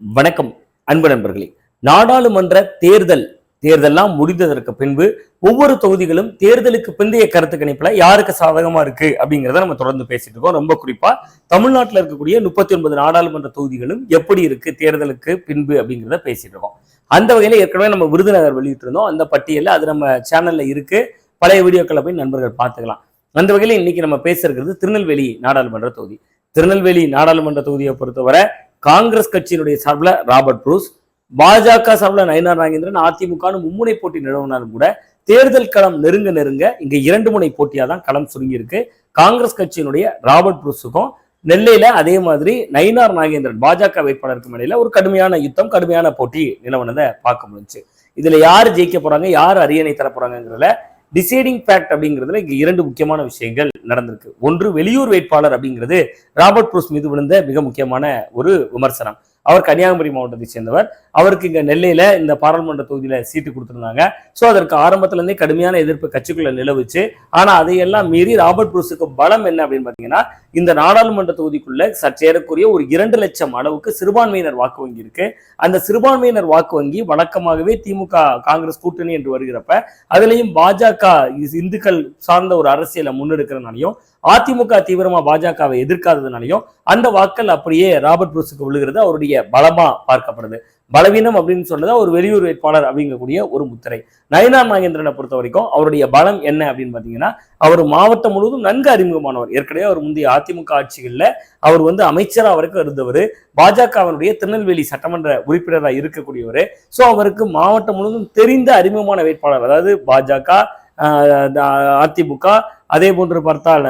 வணக்கம் அன்பு நண்பர்களே. நாடாளுமன்ற தேர்தல் தேர்தல்லாம் முடிந்ததற்கு பின்பு ஒவ்வொரு தொகுதிகளும் தேர்தலுக்கு பிந்தைய கருத்து கணிப்புல யாருக்கு சாதகமா இருக்கு அப்படிங்கிறத நம்ம தொடர்ந்து பேசிட்டு இருக்கோம். ரொம்ப குறிப்பா தமிழ்நாட்டில் இருக்கக்கூடிய முப்பத்தி ஒன்பது நாடாளுமன்ற தொகுதிகளும் எப்படி இருக்கு தேர்தலுக்கு பின்பு அப்படிங்கிறத பேசிட்டு இருக்கோம். அந்த வகையில ஏற்கனவே நம்ம விருதுநகர் வெளியிட்டிருந்தோம். அந்த பட்டியலில் அது நம்ம சேனல்ல இருக்கு. பழைய வீடியோக்களை போய் நண்பர்கள் பார்த்துக்கலாம். அந்த வகையில இன்னைக்கு நம்ம பேசுறது திருநெல்வேலி நாடாளுமன்ற தொகுதி. திருநெல்வேலி நாடாளுமன்ற தொகுதியை பொறுத்தவரை காங்கிரஸ் கட்சியினுடைய சார்பில் ராபர்ட் ப்ரூஸ் பாஜக சார்பில் நயனார் நாகேந்திரன் அதிமுகனு மும்முனை போட்டி நிலவினாலும் கூட தேர்தல் களம் நெருங்க நெருங்க இங்க இரண்டு முனை போட்டியாக தான் களம் சுருங்கியிருக்கு. காங்கிரஸ் கட்சியினுடைய ராபர்ட் ப்ரூஸுக்கும் நெல்லையில அதே மாதிரி நயினார் நாகேந்திரன் பாஜக வேட்பாளருக்கு இடையில ஒரு கடுமையான யுத்தம் கடுமையான போட்டி நிலவனதை பார்க்க முடிஞ்சு இதுல யார் ஜெயிக்க போறாங்க யார் அரியணை தர போறாங்கிறதுல டிசைடிங் ஃபேக்ட் அப்படிங்கிறதுல இங்கே இரண்டு முக்கியமான விஷயங்கள் நடந்திருக்கு. ஒன்று வெளியூர் வேட்பாளர் அப்படிங்கிறது ராபர்ட் ப்ரூஸ் மீது விழுந்த மிக முக்கியமான ஒரு விமர்சனம். அவர் கன்னியாகுமரி மாவட்டத்தை சேர்ந்தவர். அவருக்கு இங்க நெல்லையில இந்த பாராளுமன்ற தொகுதியில சீட்டு கொடுத்திருந்தாங்க. ஸோ அதற்கு ஆரம்பத்துல இருந்தே கடுமையான எதிர்ப்பு கட்சிக்குள்ள நிலவுச்சு. ஆனா அதையெல்லாம் மீறி ராபர்ட் ப்ரூஸுக்கு பலம் என்ன அப்படின்னு பாத்தீங்கன்னா இந்த நாடாளுமன்ற தொகுதிக்குள்ள சற்றேறக்குரிய ஒரு இரண்டு லட்சம் அளவுக்கு சிறுபான்மையினர் வாக்கு வங்கி இருக்கு. அந்த சிறுபான்மையினர் வாக்கு வங்கி வழக்கமாகவே திமுக காங்கிரஸ் கூட்டணி என்று வருகிறப்ப அதுலயும் பாஜக இந்துக்கள் சார்ந்த ஒரு அரசியலை முன்னெடுக்கிறனாலையும் அதிமுக தீவிரமா பாஜகவை எதிர்க்காததுனாலையும் அந்த வாக்கள் அப்படியே ராபர்ட் புரூஸுக்கு விழுகிறது அவருடைய பலமா பார்க்கப்படுது. பலவீனம் அப்படின்னு சொன்னதா ஒரு வெளியூர் வேட்பாளர் அப்படிங்கக்கூடிய ஒரு முத்திரை. நயனார் நாகேந்திரனை பொறுத்த வரைக்கும் அவருடைய பலம் என்ன அப்படின்னு பாத்தீங்கன்னா அவர் மாவட்டம் முழுவதும் நன்கு அறிமுகமானவர். ஏற்கனவே அவர் முந்தைய அதிமுக ஆட்சிகள்ல அவர் வந்து அமைச்சராக வரைக்கும் இருந்தவர். பாஜகவினுடைய திருநெல்வேலி சட்டமன்ற உறுப்பினராக இருக்கக்கூடியவர். ஸோ அவருக்கு மாவட்டம் முழுவதும் தெரிந்த அறிமுகமான வேட்பாளர் அதாவது பாஜக அதிமுக. அதே போன்று பார்த்தால்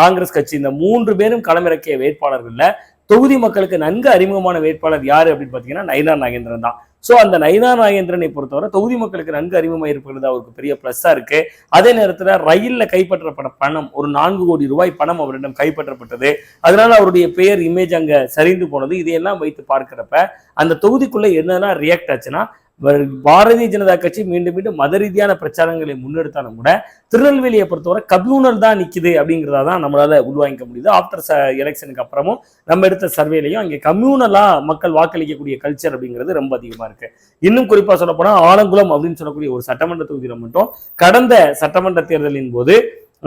காங்கிரஸ் கட்சி இந்த மூன்று பேரும் களமிறக்கிய வேட்பாளர்கள்ல தொகுதி மக்களுக்கு நன்கு அறிமுகமான வேட்பாளர் யாரு அப்படின்னு பாத்தீங்கன்னா நயனா நாகேந்திரன் தான். ஸோ அந்த நைனா நாகேந்திரனை பொறுத்தவரை தொகுதி மக்களுக்கு நன்கு அறிமுகமாக இருப்பது அவருக்கு பெரிய ப்ளஸ்ஸாக இருக்கு. அதே நேரத்தில் ரயிலில் கைப்பற்றப்பட்ட பணம் ஒரு நான்கு கோடி ரூபாய் பணம் அவரிடம் கைப்பற்றப்பட்டது. அதனால அவருடைய பெயர் இமேஜ் அங்கே சரிந்து போனது. இதையெல்லாம் வைத்து பார்க்கிறப்ப அந்த தொகுதிக்குள்ள என்னெல்லாம் ரியாக்ட் ஆச்சுன்னா பாரதிய ஜனதா கட்சி மீண்டும் மீண்டும் மத ரீதியான பிரச்சாரங்களை முன்னெடுத்தாலும் கூட திருநெல்வேலியை பொறுத்தவரை கம்யூனல் தான் நிற்குது அப்படிங்கிறதா தான் நம்மளால உள்வாங்கிக்க முடியுது. ஆஃப்டர் எலெக்ஷனுக்கு அப்புறமும் நம்ம எடுத்த சர்வேலையும் அங்கே கம்யூனலாக மக்கள் வாக்களிக்கக்கூடிய கல்ச்சர் அப்படிங்கிறது ரொம்ப அதிகமாக இருக்கு. இன்னும் குறிப்பாக சொல்லப்போனால் ஆலங்குளம் அப்படின்னு சொல்லக்கூடிய ஒரு சட்டமன்ற தொகுதியில் மட்டும் கடந்த சட்டமன்ற தேர்தலின் போது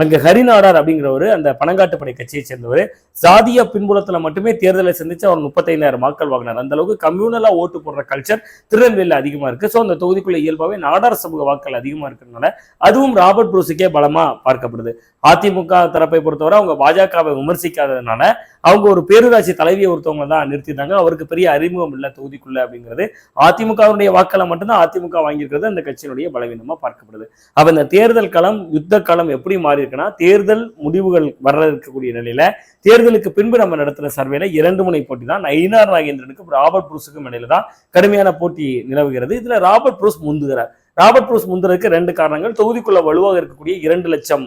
அங்கே ஹரிநாடார் அப்படிங்கிறவர் அந்த பணங்காட்டுப்படை கட்சியை சேர்ந்தவர் சாதிய பின்புலத்தில் மட்டுமே தேர்தலை சந்தித்து அவர் முப்பத்தைந்தாயிரம் வாக்கள் வாங்கினார். அந்த அளவுக்கு ஓட்டு போடுற கல்ச்சர் திருநெல்வேலியில் அதிகமாக இருக்கு. ஸோ அந்த தொகுதிக்குள்ள இயல்பாகவே நாடார் சமூக வாக்கள் அதிகமாக இருக்கிறதுனால அதுவும் ராபர்ட் ப்ரூஸுக்கே பலமாக பார்க்கப்படுது. அதிமுக தரப்பை பொறுத்தவரை அவங்க பாஜகவை விமர்சிக்காததுனால அவங்க ஒரு பேரூராட்சி தலைவியை ஒருத்தவங்க தான் நிறுத்திட்டாங்க அவருக்கு பெரிய அறிமுகம் இல்லை தொகுதிக்குள்ள அப்படிங்கிறது. அதிமுகவுடைய வாக்களை மட்டும்தான் அதிமுக வாங்கியிருக்கிறது. அந்த கட்சியினுடைய பலவீனமா பார்க்கப்படுது. அப்ப இந்த தேர்தல் களம் யுத்த களம் எப்படி மாறி இருக்குன்னா தேர்தல் முடிவுகள் வர இருக்கக்கூடிய நிலையில தேர்தலுக்கு பின்பு நம்ம நடத்துற சர்வேல இரண்டு முனை போட்டி தான். ஐநார் நாகேந்திரனுக்கு ராபர்ட் புரூஸுக்கும் இடையில தான் கடுமையான போட்டி நிலவுகிறது. இதுல ராபர்ட் புரூஸ் முந்துகிறார். ராபர்ட் புரூஸ் முந்துறதுக்கு ரெண்டு காரணங்கள். தொகுதிக்குள்ள வலுவாக இருக்கக்கூடிய இரண்டு லட்சம்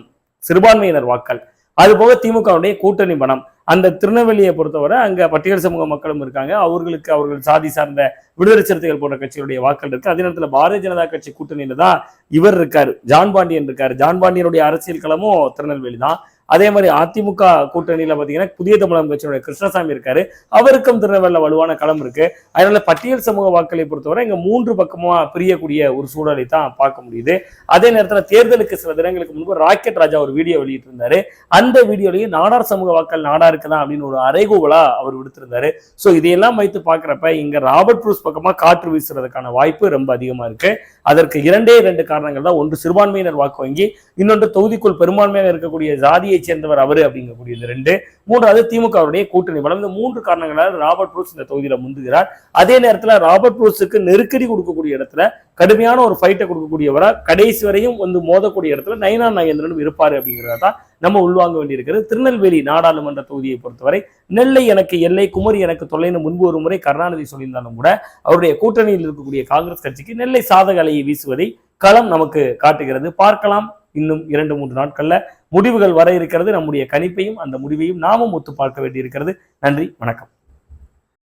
சிறுபான்மையினர் வாக்கள். அதுபோக திமுகவுடைய கூட்டணி பணம். அந்த திருநெல்வேலியை பொறுத்தவரை அங்க பட்டியல் சமூக மக்களும் இருக்காங்க. அவர்களுக்கு அவர்கள் சாதி சார்ந்த விடுதலை சிறுத்தைகள் போன்ற கட்சிகளுடைய வாக்கள் இருக்கு. அதே நேரத்தில் பாரதிய ஜனதா கட்சி கூட்டணியில தான் இவர் இருக்காரு. ஜான் பாண்டியன் இருக்காரு. ஜான் பாண்டியனுடைய அரசியல் களமும் திருநெல்வேலி தான் அதே மாதிரி அதிமுக கூட்டணியில பாத்தீங்கன்னா புதிய தமிழகம் கட்சியுடைய கிருஷ்ணசாமி இருக்காரு. அவருக்கும் திருநெல்வேலியில் வலுவான களம் இருக்கு. அதனால பட்டியல் சமூக வாக்களை பொறுத்தவரை இங்க மூன்று பக்கமா பிரியக்கூடிய ஒரு சூழலை தான் பார்க்க முடியுது. அதே நேரத்தில் தேர்தலுக்கு சில தினங்களுக்கு முன்பு ராக்கெட் ராஜா ஒரு வீடியோ வெளியிட்டிருந்தாரு. அந்த வீடியோலையும் நாடார் சமூக வாக்கள் நாடா இருக்குதான் அப்படின்னு ஒரு அறைகூவலா அவர் விடுத்திருந்தாரு. ஸோ இதையெல்லாம் வைத்து பார்க்குறப்ப இங்க ராபர்ட் ப்ரூஸ் பக்கமா காற்று வீசுறதுக்கான வாய்ப்பு ரொம்ப அதிகமா இருக்கு. அதற்கு இரண்டே இரண்டு காரணங்கள் தான் ஒன்று சிறுபான்மையினர் வாக்கு வங்கி இன்னொன்று தொகுதிக்குள் பெரும்பான்மையாக இருக்கக்கூடிய ஜாதியை சேர்ந்தவர் அவரு அப்படிங்கக்கூடிய இந்த ரெண்டு. மூன்றாவது திமுகவுடைய கூட்டணி பலம். இந்த மூன்று காரணங்களால் ராபர்ட் ப்ரூஸ் இந்த தொகுதியில முந்துகிறார். அதே நேரத்தில் ராபர்ட் ப்ரூஸுக்கு நெருக்கடி கொடுக்கக்கூடிய இடத்துல கடுமையான ஒரு ஃபைட்டை கொடுக்கக்கூடியவரா கடைசி வரையும் வந்து மோதக்கூடிய இடத்துல நயனா நாகேந்திரன் இருப்பாரு அப்படிங்கிறத தான் நம்ம உள்வாங்க வேண்டியிருக்கிறது. திருநெல்வேலி நாடாளுமன்ற தொகுதியை பொறுத்தவரை நெல்லை எனக்கு எல்லை குமரி எனக்கு தொல்லைன்னு முன்பு ஒரு முறை கருணாநிதி சொல்லியிருந்தாலும் கூட அவருடைய கூட்டணியில் இருக்கக்கூடிய காங்கிரஸ் கட்சிக்கு நெல்லை சாதக அலையை வீசுவதை களம் நமக்கு காட்டுகிறது. பார்க்கலாம். இன்னும் இரண்டு மூன்று நாட்கள்ல முடிவுகள் வர இருக்கிறது. நம்முடைய கணிப்பையும் அந்த முடிவையும் நாமும் ஒத்து பார்க்க வேண்டியிருக்கிறது. நன்றி வணக்கம்.